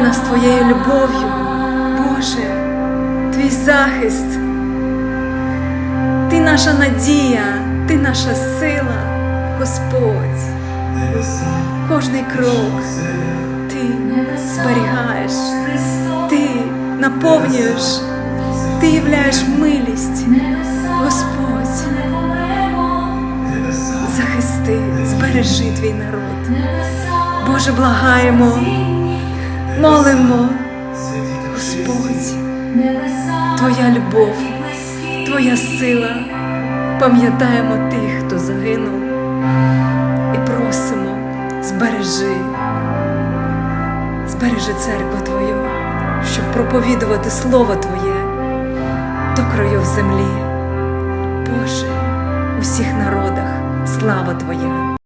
Твоєю любов'ю, Боже, Твій захист. Ти наша надія, Ти наша сила, Господь. Кожний крок Ти зберігаєш, Ти наповнюєш, Ти являєш милість, Господь. Захисти, збережи твій народ. Боже, благаємо, молимо, Господь, Твоя любов, Твоя сила. Пам'ятаємо тих, хто загинув, і просимо, збережи, збережи церкву Твою, щоб проповідувати Слово Твоє до країв землі. Боже, у всіх народах слава Твоя.